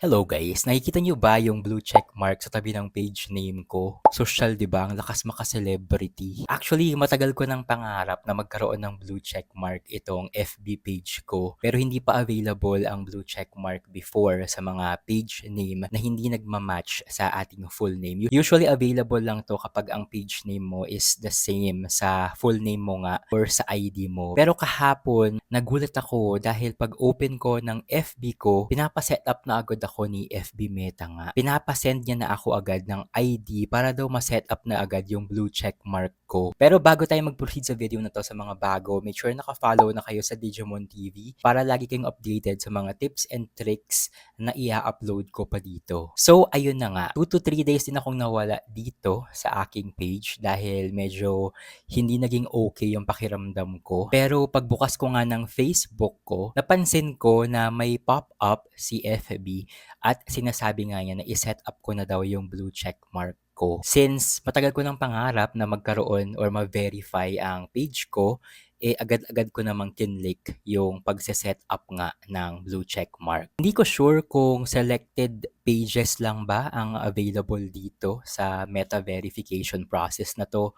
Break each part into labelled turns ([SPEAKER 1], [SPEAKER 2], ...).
[SPEAKER 1] Hello guys, nakikita niyo ba yung blue check mark sa tabi ng page name ko? Social 'di ba? Ang lakas maka-celebrity. Actually, matagal ko ng pangarap na magkaroon ng blue check mark itong FB page ko. Pero hindi pa available ang blue check mark before sa mga page name na hindi nagma-match sa ating full name. Usually available lang to kapag ang page name mo is the same sa full name mo nga or sa ID mo. Pero kahapon, nagulat ako dahil pag open ko ng FB ko, pinapa-set up na agad ako ni FB Meta nga. Pinapasend niya na ako agad ng ID para daw ma-set up na agad yung blue check mark ko. Pero bago tayo mag-proceed sa video na to sa mga bago, make sure naka-follow na kayo sa Digimon TV para lagi kayong updated sa mga tips and tricks na i-upload ko pa dito. So, ayun na nga. 2 to 3 days din akong nawala dito sa aking page dahil medyo hindi naging okay yung pakiramdam ko. Pero pagbukas ko nga ng Facebook ko, napansin ko na may pop-up si FB at sinasabi nga niya na i-set up ko na daw yung blue check mark ko. Since matagal ko ng pangarap na magkaroon or ma-verify ang page ko, eh agad-agad ko namang kinlik yung pagse-set up nga ng blue check mark. Hindi ko sure kung selected pages lang ba ang available dito sa meta verification process na to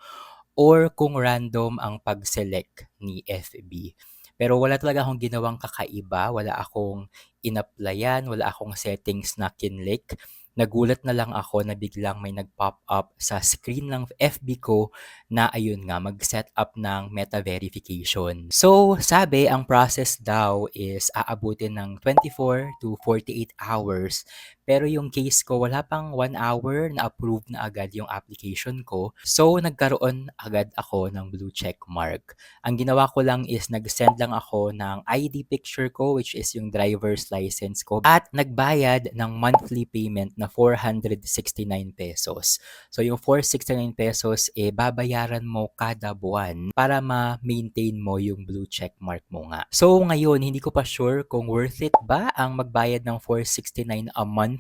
[SPEAKER 1] or kung random ang pag-select ni FB. Pero wala talaga akong ginawang kakaiba, wala akong in-applyan, wala akong settings na kinlik. Nagulat na lang ako na biglang may nag-pop up sa screen ng FB ko na ayun nga, mag-set up ng meta verification. So, sabi, ang process daw is aabutin ng 24 to 48 hours. Pero yung case ko, wala pang 1 hour na approve na agad yung application ko. So, nagkaroon agad ako ng blue check mark. Ang ginawa ko lang is nag-send lang ako ng ID picture ko, which is yung driver's license ko. At nagbayad ng monthly payment na 469 pesos. So, yung 469 pesos, eh, babayaran mo kada buwan para ma-maintain mo yung blue check mark mo nga. So, ngayon, hindi ko pa sure kung worth it ba ang magbayad ng 469 a month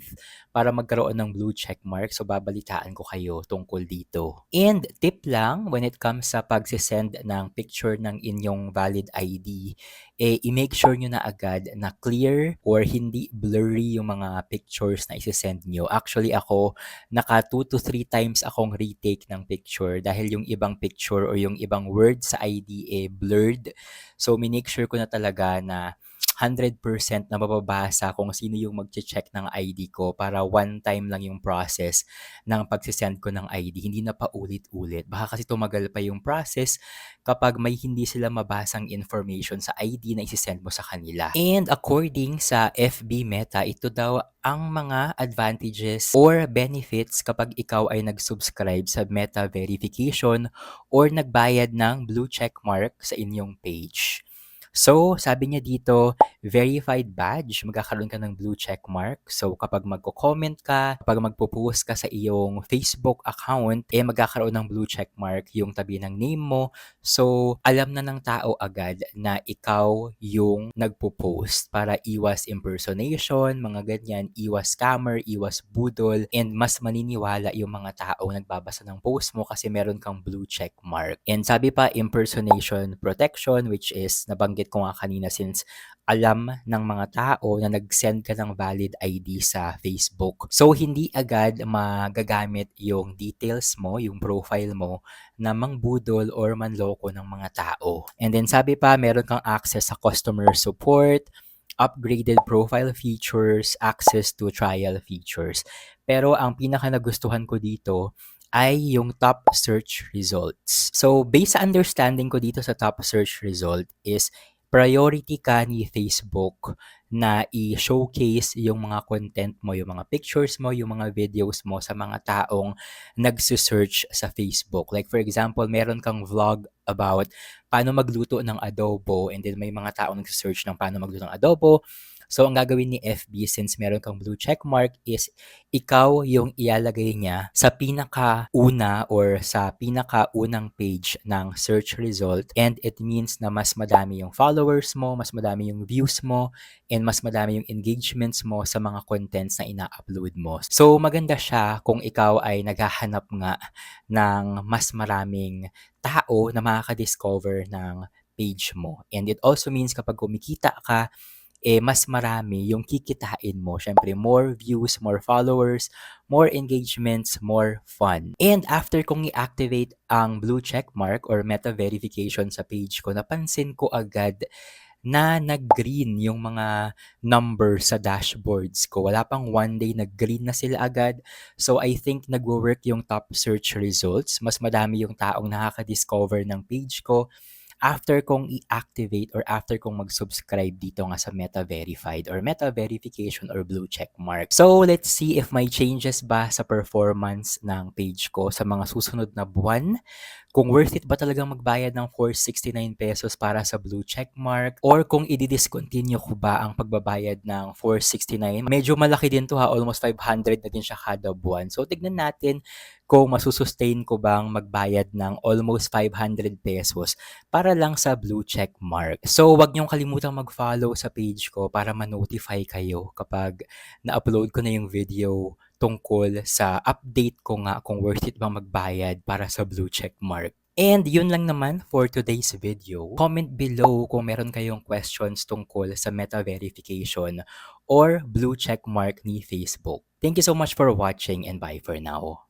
[SPEAKER 1] para magkaroon ng blue check mark. So, babalitaan ko kayo tungkol dito. And tip lang, when it comes sa pagsisend ng picture ng inyong valid ID, eh, i-make sure nyo na agad na clear or hindi blurry yung mga pictures na isi-send nyo. Actually, ako, naka 2 to 3 times akong retake ng picture dahil yung ibang picture or yung ibang word sa ID eh blurred. So, minake sure ko na talaga na 100% na mababasa kung sino yung magche-check ng ID ko para one time lang yung process ng pagsisend ko ng ID. Hindi na paulit-ulit. Baka kasi tumagal pa yung process kapag may hindi sila mabasang information sa ID na isisend mo sa kanila. And according sa FB Meta, ito daw ang mga advantages or benefits kapag ikaw ay nag-subscribe sa Meta verification or nagbayad ng blue check mark sa inyong page. So, sabi niya dito, verified badge, magkakaroon ka ng blue check mark. So, kapag magko-comment ka, kapag magpo-post ka sa iyong Facebook account, eh magkakaroon ng blue check mark yung tabi ng name mo. So, alam na ng tao agad na ikaw yung nagpo-post para iwas impersonation, mga ganyan, iwas scammer, iwas budol, and mas maniniwala yung mga tao nagbabasa ng post mo kasi meron kang blue check mark. And sabi pa, impersonation protection, which is nabanggit nabanggit ko nga kanina since alam ng mga tao na nag-send ka ng valid ID sa Facebook. So, hindi agad magagamit yung details mo, yung profile mo, na mangbudol or manloko ng mga tao. And then sabi pa, meron kang access sa customer support, upgraded profile features, access to trial features. Pero ang pinaka nagustuhan ko dito ay yung top search results. So, based sa understanding ko dito sa top search result is priority ka ni Facebook na i-showcase yung mga content mo, yung mga pictures mo, yung mga videos mo sa mga taong nagsisearch sa Facebook. Like for example, meron kang vlog about paano magluto ng adobo and then may mga taong nagsisearch ng paano magluto ng adobo. So, ang gagawin ni FB since meron kang blue check mark is ikaw yung ilalagay niya sa pinaka-una or sa pinaka-unang page ng search result and it means na mas madami yung followers mo, mas madami yung views mo, and mas madami yung engagements mo sa mga contents na ina-upload mo. So, maganda siya kung ikaw ay naghahanap nga ng mas maraming tao na makaka-discover ng page mo. And it also means kapag kumikita ka, eh mas marami yung kikitain mo. Syempre, more views, more followers, more engagements, more fun. And after kong i-activate ang blue check mark or meta verification sa page ko, napansin ko agad na nag-green yung mga number sa dashboards ko. Wala pang one day, nag-green na sila agad. So, I think nagwo-work yung top search results. Mas madami yung taong nakaka-discover ng page ko after kong i-activate or after kong mag-subscribe dito nga sa Meta Verified or Meta Verification or Blue Check Mark. So, let's see if may changes ba sa performance ng page ko sa mga susunod na buwan. Kung worth it ba talagang magbayad ng 469 pesos para sa blue check mark or kung i-discontinue ko ba ang pagbabayad ng 469. Medyo malaki din to ha, almost 500 na din siya kada buwan. So tignan natin kung masusustain ko bang magbayad ng almost 500 pesos para lang sa blue check mark. So wag niyong kalimutang mag-follow sa page ko para ma-notify kayo kapag na-upload ko na yung video tungkol sa update ko nga kung worth it bang magbayad para sa blue check mark. And yun lang naman for today's video. Comment below kung meron kayong questions tungkol sa meta verification or blue check mark ni Facebook. Thank you so much for watching and bye for now.